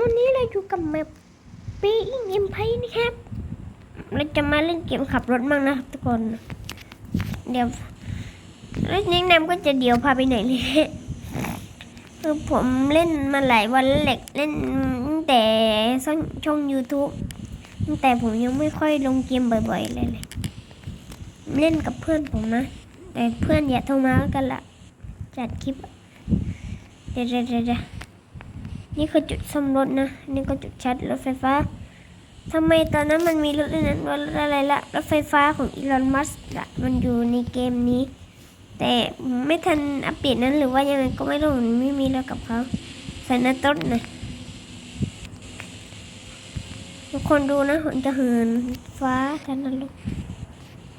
วันนี้เราอยู่กับแมปปีอิงเอ็มไพนะครับ เราจะมาเล่นเกมขับรถมั่งนะครับทุกคน เดี๋ยวแล้วนิกแนมก็จะเดี๋ยวพาไปไหนเลยคือผมเล่นมาหลายวันแล้วแหละเล่นตั้งแต่ช่อง YouTube ตั้งแต่ผมยังไม่ค่อยลงเกมบ่อยๆเลยเลย เล่นกับเพื่อนผมนะ แต่เพื่อนอย่าโทรมากันละจัดคลิปเดี๋ยวเดะเดี๋ยวเดี๋ยว นี่คือจุดซ่อมรถนะ นี่ก็จุดชาร์จรถไฟฟ้าทำไมตอนนั้นมันมีรถนั้นรถอะไรละรถไฟฟ้าของอีลอนมัสก์ละมันอยู่ในเกมนี้ แต่ไม่ทันอัปเดตนั้นหรือว่ายังไงก็ไม่รู้มันไม่มีแล้วกับเขาใส่หน้าต้นนะทุกคนดูนะผมจะเหินฟ้ากันนะลูก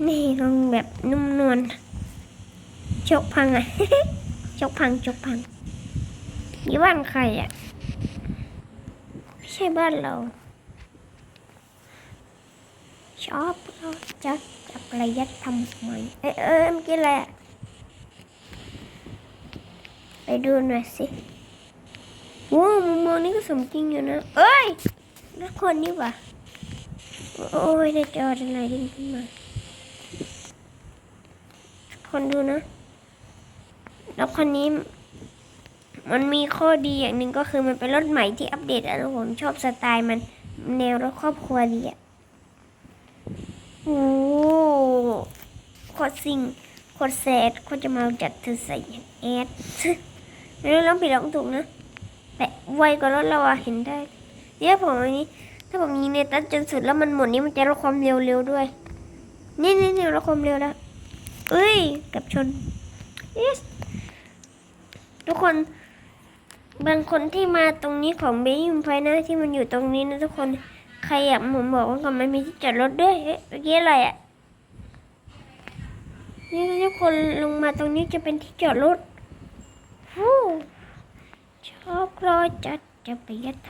นี่ลองแบบนุ่มนวลชกพังอะชกพังชกพังนี่บ้านใครอะ ไม่ใช่บ้านเรา ชอบเราจะจับอะไรยัดทำไมเอ้ยเอ้ยเมื่อกี้อะไรอะไปดูหน่อยสิว้าวมุมมองนี้ก็สมจริงอยู่นะ เอ้ยนักคนนี่หว่าโอ้ยได้จออะไรดิ้นขึ้นมา คนดูนะแล้วคนนี้ มันมีข้อดีอย่างหนึ่งก็คือมันเป็นรถใหม่ที่อัปเดตแล้วผมชอบสไตล์มันแนวรถครอบครัวดีอะโอ้โคตรซิงโคตรแซดโคตรจะมาจัดเธอใส่แอดแล้ร้องผิดร้องถูกนะแต่ไวกว่ารถเราอะเห็นได้เนี่ยผมอันนี้ ถ้าผมยิงในตัดจนสุดแล้วมันหมดนี้มันจะลดความเร็วเร็วด้วยนี่นี่นี่ลดความเร็วแล้วเอ้ยกับชน yes ทุกคน บางคนที่มาตรงนี้ของเบยิมไฟนะที่มันอยู่ตรงนี้นะทุกคนใครอยากผมบอกว่าก่อนมันมีที่จอดรถด้วยเมื่อกี้อะไรอะ่ะนี่ทุกคนลงมาตรงนี้จะเป็นที่จอดรถฟู้ชอบรอจัดจะไปยัดท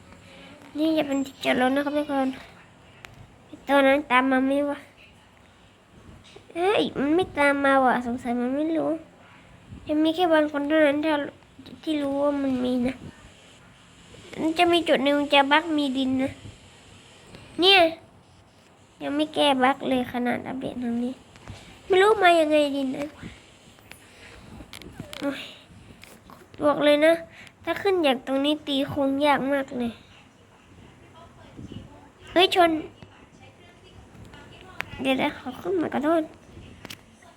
ำนี่จะเป็นที่จอดรถนะครับทุกคนตัวนั้นตามมาไหมวะเอ้ยมันไม่ตามมาว่ะสงสัยมันไม่รู้จะมีแค่บางคนเท่านั้นที่ ที่รู้ว่ามันมีนะมันจะมีจุดหนึ่งจะบักมีดินนะ เนี่ย ยังไม่แก้บักเลยขนาดอัปเดตทางนี้ ไม่รู้มายังไงดินนะโอ้ยบอกเลยนะ ถ้าขึ้นจากตรงนี้ตีคงยากมากเลย เฮ้ยชน เดี๋ยวนะขอขึ้นมาขอโทษ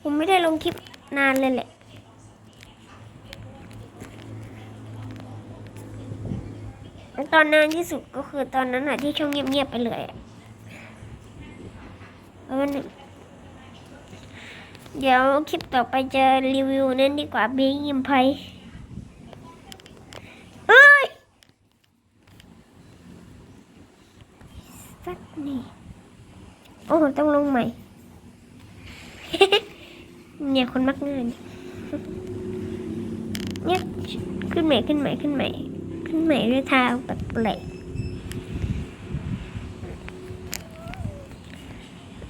ผมไม่ได้ลงคลิปนานเลยแหละ ตอนนานที่สุดก็คือตอนนั้นอะที่ช่องเงียบๆไปเลยอะแล้วมันเดี๋ยวคลิปต่อไปจะรีวิวนั้นดีกว่าเบงยิมไพเอ้ยสักนี่โอ้ต้องลงใหม่ เนี่ยคนมักง่ายเนี่ยเนี่ยขึ้นใหม่ขึ้นใหม่ขึ้นใหม่ ขึ้นใหม่ด้วยทางแปลกๆ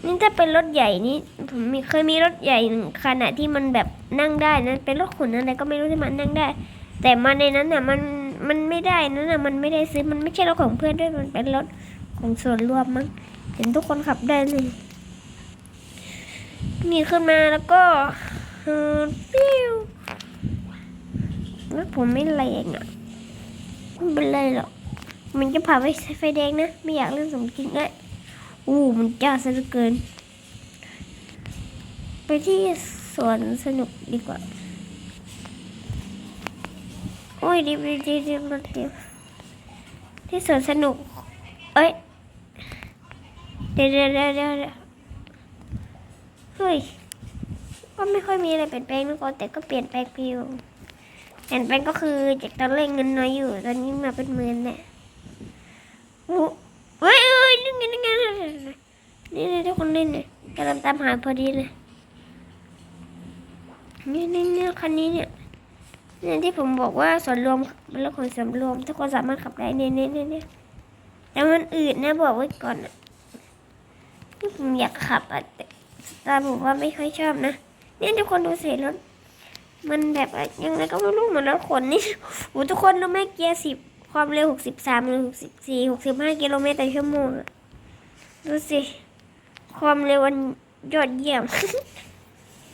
นี่ถ้าเป็นรถใหญ่นี่ผมมีเคยมีรถใหญ่หนึ่งขนาดที่มันแบบนั่งได้นะเป็นรถขนอะไรก็ไม่รู้ที่มันนั่งได้ แต่มาในนั้นน่ะมันมันไม่ได้นั่นน่ะมันไม่ได้ซื้อมันไม่ใช่รถของเพื่อนด้วยมันเป็นรถของส่วนรวมมั้งเห็นทุกคนขับได้เลยนี่ขึ้นมาแล้วก็ปิ้วแล้วผมไม่แรงอะ ไม่เป็นไรหรอก มันจะผ่าไปไฟแดงนะ ไม่อยากเล่นสมจริงเลยอู้มันจ้าซะเหลือเกิน ไปที่สวนสนุกดีกว่า โอ้ยดีดีดีดีดีที่สวนสนุก เอ้ย เดี๋ยวเดี๋ยวเดี๋ยวเดะเฮ้ย ก็ไม่ค่อยมีอะไรเปลี่ยนแปลงนะก็แต่ก็เปลี่ยนแปลงไปอยู่ เปลี่ยนแปลงก็คือจากตอนแรกเงินน้อยอยู่ ตอนนี้มาเป็นหมื่นเนี่ยโอ้เฮ้ยเฮ้ยนี่ไงนี่ไงนี่นี่ทุกคนเล่นเนี่ยกำลังตามหาพอดีเลยนี่นี่นี่คันนี้เนี่ยเนี่ยที่ผมบอกว่าส่วนรวมเป็นรถขนส่วนรวมทุกคนสามารถขับได้เนี่ยเนี่ยเนี่ยเนี่ยแต่มันอืดนะบอกไว้ก่อนอะที่ผมอยากขับอะแต่สตาร์บอกว่าไม่ค่อยชอบนะเนี่ยทุกคนดูเสียรถ มันแบบยังไงก็ไม่รู้เหมือนรถขนนี่โอ้ทุกคนรู้ไหมเกียร์สิบความเร็วหกสิบสามหรือหกสิบสี่หกสิบห้ากิโลเมตรต่อชั่วโมงดูสิ ความเร็วมันยอดเยี่ยม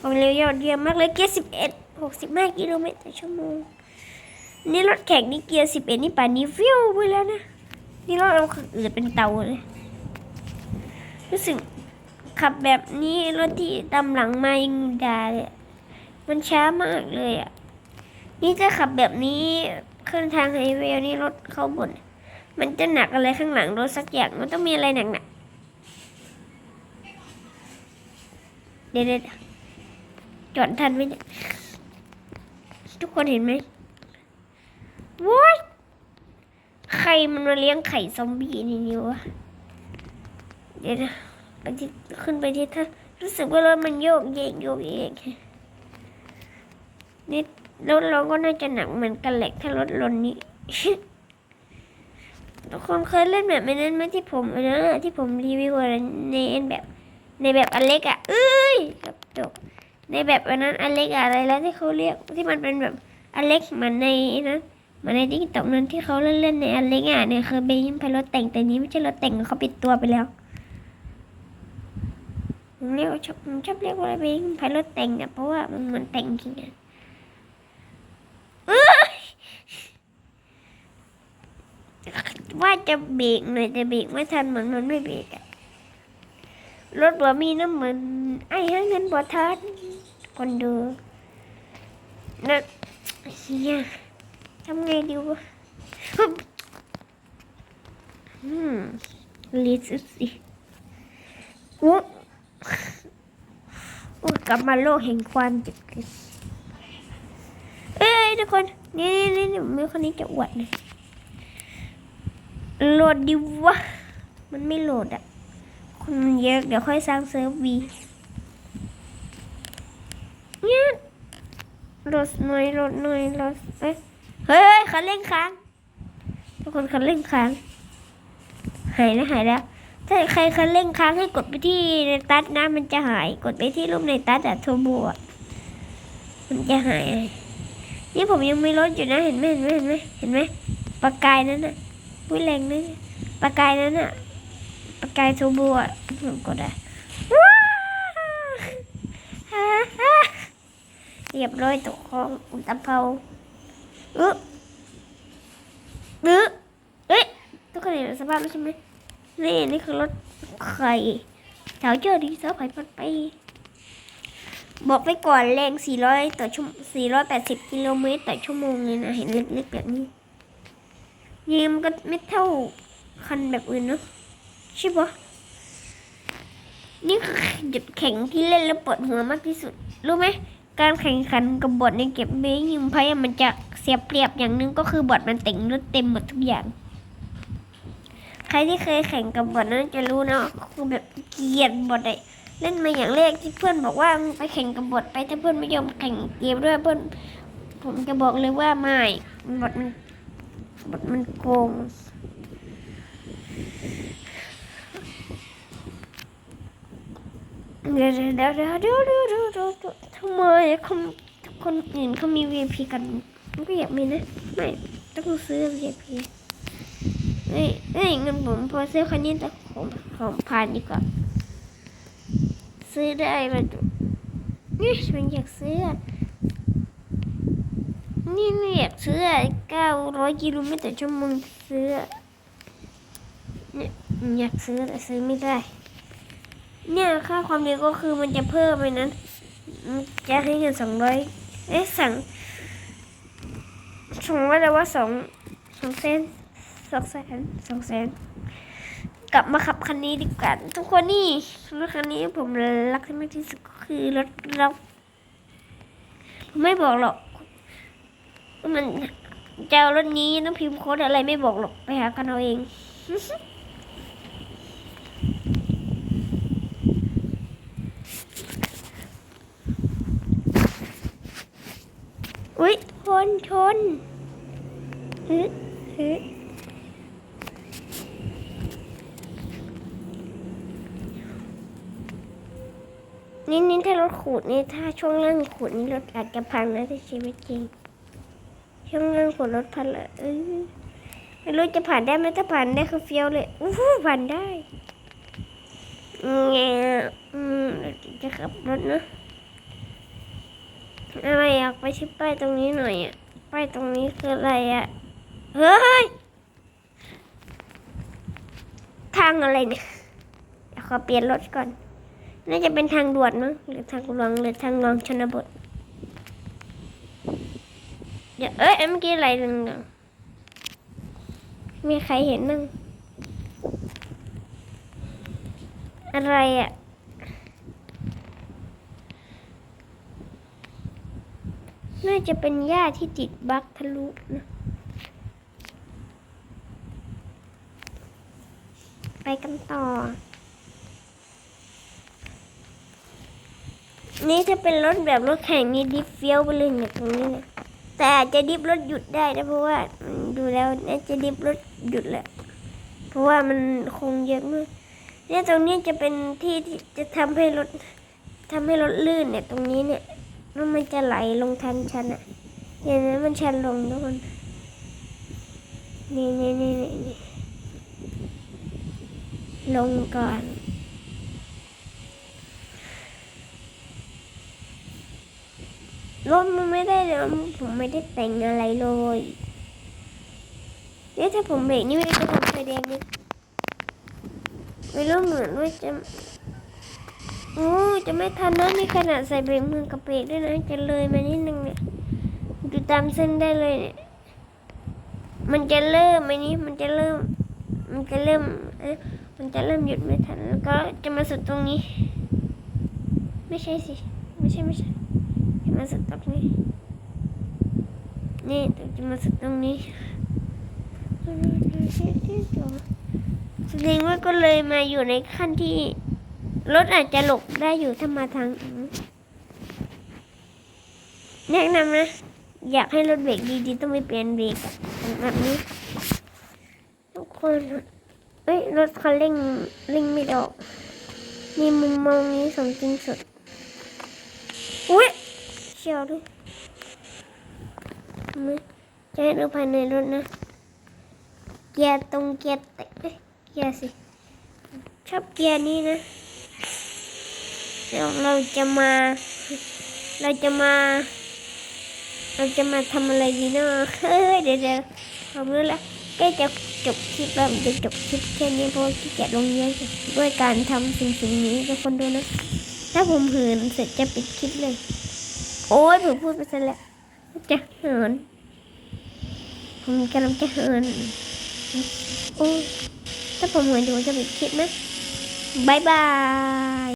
ความเร็วยอดเยี่ยมมากเลยเกียร์สิบเอ็ดหกสิบห้ากิโลเมตรต่อชั่วโมง นี่รถแข่งนี่เกียร์สิบเอ็ดนี่ป่านนี้ฟิวไปแล้วนะ นี่รถเราอืดเป็นเตาเลยรู้สึกขับแบบนี้รถที่ตามหลังมายังด่าเลย มันช้ามากเลยอะ นี่จะขับแบบนี้ขึ้นทางไฮเวย์นี่รถเข้าบน มันจะหนักอะไรข้างหลังรถสักอย่าง มันต้องมีอะไรหนักหนักๆเดี๋ยวเดี๋ยวจอดทันไหมเนี่ยทุกคนเห็นไหม What ใครมันมาเลี้ยงไข่ซอมบี้นี่นี่วะ เดี๋ยวนะไปที่ขึ้นไปที่ท่ารู้สึกว่ารถมันโยกเยกโยกเยก นี่รถเราก็น่าจะหนักเหมือนกันแหละถ้ารถลนนี้ทุกคนเคยเล่นแบบนั้นไหมที่ผมนะที่ผมรีวิวในแบบในแบบอันเล็กอะเอ้ยกับตกในแบบอันนั้นอันเล็กอะไรแล้วที่เขาเรียกที่มันเป็นแบบอันเล็กเหมือนในนั้นเหมือนในทิกตอกนั้นที่เขาเล่นเล่นในอันเล็กอะเนี่ยคือเบยิมพายรถแต่งแต่นี้ไม่ใช่รถแต่งเขาปิดตัวไปแล้วผมเรียกชอบผมชอบเรียกว่าเบยิมพายรถแต่งอะเพราะว่ามันเหมือนแต่งจริงอะ ว่าจะเบรกหน่อยแต่เบรกไม่ทันเหมือนมันไม่เบรกอะรถบ่มีน้ำมัน ไอ้ห้าเงินบ่ทันคนดูนั่นเฮียทำไงดีวะอืมลิสสิอุ๊ยอุ๊ยกลับมาโลกแห่งความเจ็บปวด ทุกคน นี่นี่นี่มือคนนี้จะอวดเลยโหลดดิวะ มันไม่โหลดอะคนมันเยอะ เดี๋ยวค่อยสร้างเซิร์ฟวีเนี่ยรถหน่อยรถหน่อยรถเอ้ย เฮ้ยคันเร่งค้าง ทุกคนคันเร่งค้าง หายแล้วหายแล้วถ้าใครคันเร่งค้างให้กดไปที่ในตัดนะมันจะหาย กดไปที่รูปในตัดอะโทโบอะมันจะหาย นี่ผมยังไม่ลดอยู่นะเห็นไหมเห็นไหมเห็นไหมเห็นไหมปากกายนั้นน่ะวิแรงนะปากกายนั้นน่ะปากกายทูบัวผมก็ได้ว้าฮ่าฮ่าเรียบร้อยตกคลองอุตะเภาเออเออเอ้ยทุกคนเห็นสภาพแล้วใช่ไหมนี่นี่คือรถไข่แถวเจอดีเซอไผ่ปัดไป บอกไปก่อนแรง 400 ต่อชั่ว480 กิโลเมตรต่อชั่วโมงเลยนะ เห็นเล็กๆแบบนี้ยิงมันก็ไม่เท่าคันแบบอื่นเนอะใช่ปะนี่คือจุดแข่งที่เล่นแล้วปวดหัวมากที่สุด รู้ไหม การแข่งขันกับบอทในเก็บเบยิงไพ่มันจะเสียเปรียบอย่างหนึงก็คือบอทมันแต่งรถเต็มหมดทุกอย่าง ใครที่เคยแข่งกับบอทนั้นจะรู้นะคือแบบเกลียดบอทเลย เล่นมาอย่างเรกที่เพื่อนบอกว่าไปแข่งกับบทไปถ้าเพื่อนไม่ยอมแข่งเกมด้วยเพื่อนผมจะบอกเลยว่าไม่บทมันบทมันโกงเดี๋ยวเดี๋ยวเดี๋ยวเดี๋ยวเดี๋ยวเดี๋ยวทำไมคนคนอื่นเขามีวีพีกันมันก็อยากมีนะไม่ต้องซื้อวีพีฮ้ยเฮ้เงินผมพอซื้อคันนี้แต่ของของผ่านดีกว่า ซื้อได้มันนี่มันอยากซื้อ นี่ไม่อยากซื้อเก้าร้อยกิโลเมตรต่อชั่วโมงซื้อเนี่ยอยากซื้อแต่ซื้อไม่ได้ เนี่ยค่าความเร็วก็คือมันจะเพิ่มไปนั้นมันจะให้เงินสองร้อยเอ๊ะสั่งสองร้อยแล้วว่าสองสองเซนสองแสนสองแสน กลับมาขับคันนี้ดีกว่าทุกคนนี่รถคันนี้ผมรักที่มากที่สุดก็คือรถเราผมไม่บอกหรอกว่ามันจะเอารถนี้ต้องพิมพ์โค้ดอะไรไม่บอกหรอกไปหากันเอาเองอุ๊ยชนชนฮึฮึ นี่นี่ถ้ารถขูดนี่ถ้าช่วงล่างขูดนี่รถอาจจะพังนะในชีวิตจริง ช่วงล่างขูดรถพังละเออรู้จะผ่านได้ไหมถ้าผ่านได้คือเฟี้ยวเลยอู้หูผ่านได้เงี้ยอืมจะขับรถนะอะไรอยากไปที่ป้ายตรงนี้หน่อยอะป้ายตรงนี้คืออะไรอะเฮ้ยทางอะไรเนี่ยเดี๋ยวขอเปลี่ยนรถก่อน น่าจะเป็นทางด่วนมั้งหรือทางหลวงหรือทางรองชนบท เดี๋ยวเอ้ยเมื่อกี้อะไรหนึ่งมีใครเห็นมั้งอะไรอะน่าจะเป็นหญ้าที่ติดบั๊กทะลุนะไปกันต่อ นี่ถ้าเป็นรถแบบรถแข่งนี่ดิฟเฟี้ยวไปเลยเนี่ยตรงนี้เนี่ยแต่อาจจะดิฟรถหยุดได้นะเพราะว่าดูแล้วน่าจะดิฟรถหยุดแหละเพราะว่ามันคงเยอะมากเนี่ยตรงนี้จะเป็นที่ที่จะทำให้รถทำให้รถลื่นเนี่ย ตรงนี้เนี่ยแล้วมันจะไหลลงทันชันอะเห็นไหมมันชันลงทุกคนนี่นี่นี่นี่ลงก่อน รถมันไม่ได้เลยผมไม่ได้แต่งอะไรเลยเนี่ยถ้าผมเบรกนี่ไม่ได้จะผมไฟแดงนี่ไม่รู้เหมือนว่าจะโอ้จะไม่ทันนะนี่ขนาดใส่เบรกมือกับเบรกด้วยนะจะเลยมานิดนึงเนี่ยดูตามเส้นได้เลยเนี่ยมันจะเริ่มไหมนี้มันจะเริ่ม มันจะเริ่มเอ๊ะมันจะเริ่มหยุดไม่ทันแล้วก็จะมาสุดตรงนี้ ไม่ใช่สิ ไม่ใช่ไม่ใช่ มาสุดตรงนี้ นี่จะมาสุดตรงนี้แสดงว่าก็เลยมาอยู่ในขั้นที่รถอาจจะหลบได้อยู่ถ้ามาทางนแนะนำนะ อยากให้รถเบรกดีๆ ต้องไปเปลี่ยนเบรกแบบนี้ ทุกคนเอ้ยรถคันเร่งเร่งไม่ได้ออกมีมุมมองนี้สมจริงสุด อุ้ย เชียวด้วยมือจะให้ดูภายในรถนะ เกียร์ตรงเกียร์เตะเอ้ยเกียร์สิ ชอบเกียร์นี้นะเดี๋ยวเราจะมา เราจะมา เราจะมาทำอะไรดีเนาะเฮ้ยเดี๋ยวเดี๋ยวผมรู้แล้วใกล้จะจบคลิปแล้วจะจบคลิปแค่นี้เพราะขี้เกียจลงเยอะด้วยการทำสิ่งสิ่งนี้ทุกคนดูนะ ถ้าผมหินเสร็จจะปิดคลิปเลย โอ้ยผมพูดไปซะแล้วจะเหินผมกำลังจะเหินโอ้ถ้าผมเหินเดี๋ยวจะปิดคลิปนะบายบาย